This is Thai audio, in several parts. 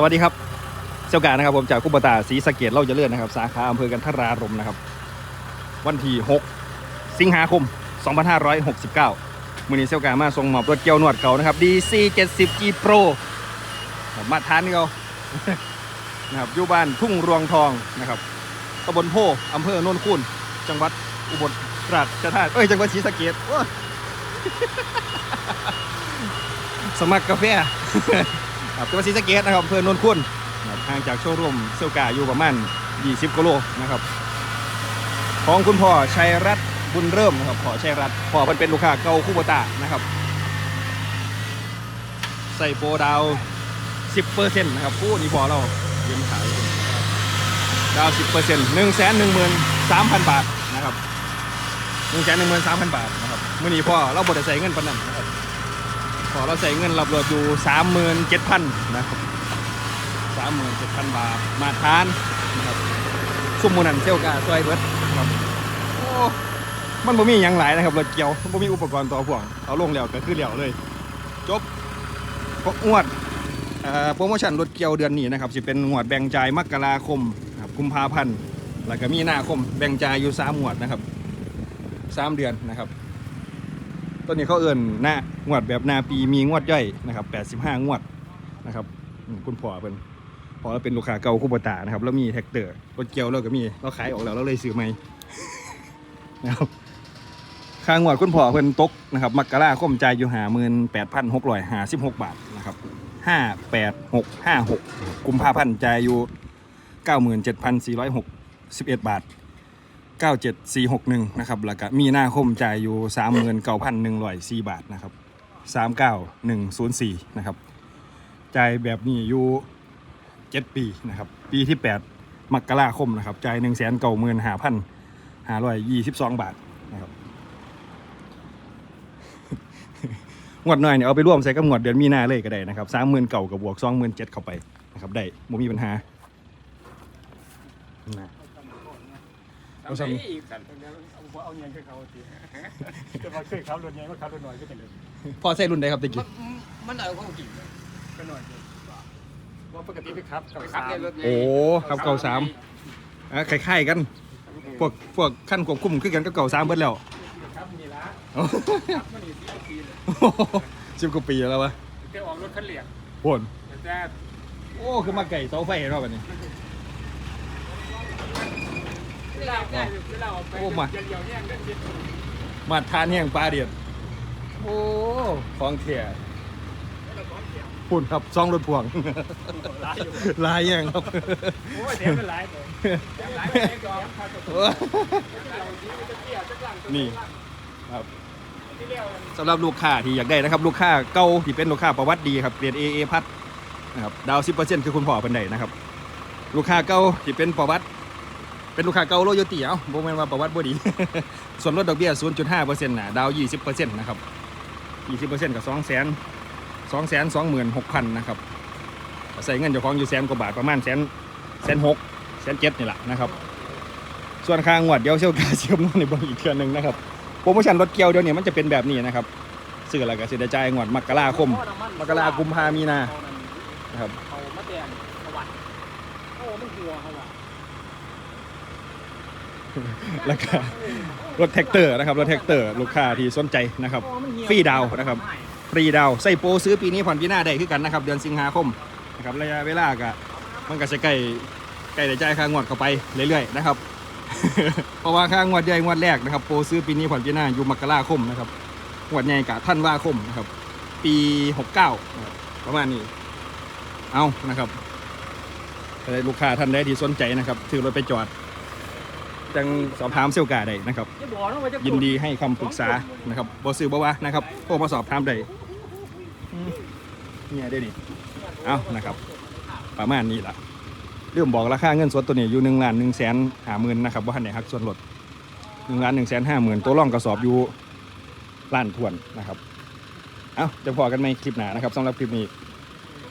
สวัสดีครับเจ้าการนะครับผมจากกุปตาศรีสะเกดเล่าจะเลื่อนนะครับ สาขาอำเภอกันทรารมนะครับ วันที่ 6 สิงหาคม 2569 มือนี้เจ้าการมาส่งหมอบรถเกียวนวดเก่านะครับ DC 70 G Pro มาทานนี่เขานะครับอยู่บ้านทุ่งรวงทองนะครับตำบลโพอำเภอโนนคูนจังหวัดอุบลราชธานีเอ้ยจังหวัดศรีสะเกดสมัครกาแฟ ครับจังหวัดศรีสะเกดนะครับอำเภอโนนคูนนะครับห่างจากโชว์รูมเซลกาอยู่ประมาณ 20กิโลนะครับ ของคุณพ่อชัยรัตน์บุญเริ่มนะครับพ่อชัยรัตน์พ่อมันเป็นลูกค้าเก่าคู่บตานะครับ ใส่โปรดาว 10%นะครับผู้นี่พอเราเยี่ยมขายดาว10% 1 1 3 0 0 0 บาทนะครับ1 1 3 0 0 0 บาทนะครับมื่อนี้พ่อเราบดใส่เงินปานนั้นนะครับ อเราใส่เงินรับรถอยู่37,000นะครับ37,000บาทมาทานนะครับซุ่มมูนันเซลกาซอยเบิร์ดครับโอ้มันบ่มีหยังหลายนะครับรถเกี่ยวบ่มีอุปกรณ์ต่อพ่วงเอาลงแล้วก็คือแล้วเลย จบพกงวดโปรโมชั่นรถเกียวเดือนนี้นะครับสิเป็นงวดแบ่งจ่ายมกราคมครับกุมภาพันธ์แล้วก็มีนาคมแบ่งจ่ายอยู่สามงวดนะครับสามเดือนนะครับ ตัวนี้เขาเอิ่นหน้างวดแบบหนาปีมีงวดย่อยนะครับแปดสิบห้างวดนะครับคุณพ่อเป็นพอเราเป็นลูกค้าเก่าคู่บตานะครับแล้วมีแท็กเตอร์รถเกียวเราก็มีเราขายออกแล้วเราเลยซื้อใหม่นะครับค่างวดคุณพ่อเพิ่นตกนะครับมักราคมจ่ายอยู่หาหมื่นแปดพันหกร้อยหาสิบหกบาทนะครับห้าแปดหกห้าหกกุมภาพันธ์จ่ายอยู่เก้าหมื่นเจ็ดพันสี่ร้อยหกสิบเอ็ดบาท เก้าเจ็ดสี่หกหนึ่งนะครับแล้วก็มีนาคมจ่ายอยู่สามหมื่นเก้าพันหนึ่งร้อยสี่บาทนะครับสามเก้าหนึ่งศูนย์สี่นะครับจ่ายแบบนี้อยู่เจ็ดปีนะครับปีที่แปดมกราคมนะครับจ่ายหนึ่งแสนเก้าหมื่นหาพันหาร้อยยี่สิบสองบาทนะครับงวดหน่อยเนี่ยเอาไปร่วมใส่กับงวดเดือนมีนาเลยก็ได้นะครับสามหมื่นเก่ากับบวกสองหมื่นเจ็ดเข้าไปนะครับได้ไม่มีปัญหานะ เอาซ้ำอีกกันเอาเอาเงินคือเขาทีแต่ว่าเคยขับรถใหญ่ก็ขับรถน้อยก็จังเลยพอใส่รุ่นใดครับตะกี้มันเอาของจริงก็น้อยว่าปกติไปขับกับสามโอ้ครับเก่าสามอะคล้ายๆกัน พวกพวกขั้นควบคุมคือกันก็เก่าสามเบิดแล้วขับมีละโอ้ขับมานี่สิบปีเลยสิบกว่าปีแล้ววะแกออกรถคันเหลี่ยมโหนแต่โอ้คือมาไก่เสาไฟรอบแบบนี้ เวลาได้เวลาออกไปเนี่ยก็คิดมาทานแห้งปลาเดียดโอ้ของเถียปุ่นครับซองรถพ่วงลายอยู่ลายยังครับโอ้เดี๋ยเป็นลายนี่ครับสำหรับลูกค้าที่อยากได้นะครับ ลูกค้าเก่าที่เป็นลูกค้าประวัติดีครับเกรด AA พัดนะครับดาว10%คือคุณพ่อเป็นไดนะครับ ลูกค้าเก่าที่เป็นประวัติ เป็นลูกค้าเก่าโรโยตีเอ้าบ่แม่นว่าประวัติบ่ดี ส่วนลดดอกเบี้ย 0.5%น่ะดาว20%นะครับ20%กับ2 0 0 0 0 2 2 6 0 0 0นะครับใส่เงินเจ้าของอยู่แสนกว่าบาทประมาณแสนแสนหกแสนเจ็ดนี่แหละนะครับส่วนค่างวดเดี๋ยวเชี่ยวกาเชื่อมนวนในบางอีกเทือนหนึ่งนะครับโปรโมชั่นรถเกียวเดี๋ยวนี้มันจะเป็นแบบนี้นะครับซื้ออะไรก็สิได้จ่ายงวดมกราคม มกรากุมภามีนานะครับเขามาแดงสวัสดิ์โอ้มันหัวเขาว่ะ แล้วก็รถแท็กเตอร์นะครับรถแท็กเตอร์ลูกค้าที่สนใจนะครับฟรีดาวนะครับฟรีดาวใส่โปรซื้อปีนี้ผ่อนปีหน้าได้คือกันนะครับ เดือนสิงหาคมนะครับระยะเวลาก็มันก็จะใกล้ใกล้ได้จ่ายค่างวดเข้าไปเรื่อยๆนะครับ เพราะว่าค่างวดใหญ่งวดแรกนะครับโปรซื้อปีนี้ผ่อนปีหน้าอยู่มกราคมนะครับงวดใหญ่กะท่านว่าคมนะครับ ปี69ประมาณนี้เอานะครับลูกค้าท่านใดที่สนใจนะครับถือรถไปจอด จังสอบถามเซลกาได้นะครับ ยินดีให้คำปรึกษานะครับบอซื้อบอว่านะครับโทรมาสอบถามได้อืมเนี่ยได้ดิเอานะครับ ประมาณนี้ละเรื่องบอกราคาเงินสดตัวนี้อยู่หนึ่งล้านหนึ่งแสนห้าหมื่นนะครับว่าหันไหนหักส่วนลดหนึ่งล้านหนึ่งแสนห้าหมื่นตัวร่องกระสอบอยู่ล้านทวนนะครับ เอาจะพอกันไหมคลิปหน้านะครับสำหรับคลิปนี้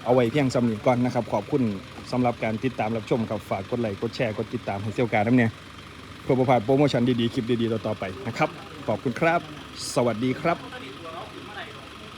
เอาไว้เพียงสำนีก่อนนะครับ ขอบคุณสำหรับการติดตามรับชมครับฝากกดไลค์กดแชร์กดติดตามให้เซียวการน้ำเนี่ย เพื่อประพลาดโปรโมชั่นดีๆ คลิปดีๆ ต่อๆไปนะครับ ขอบคุณครับ สวัสดีครับ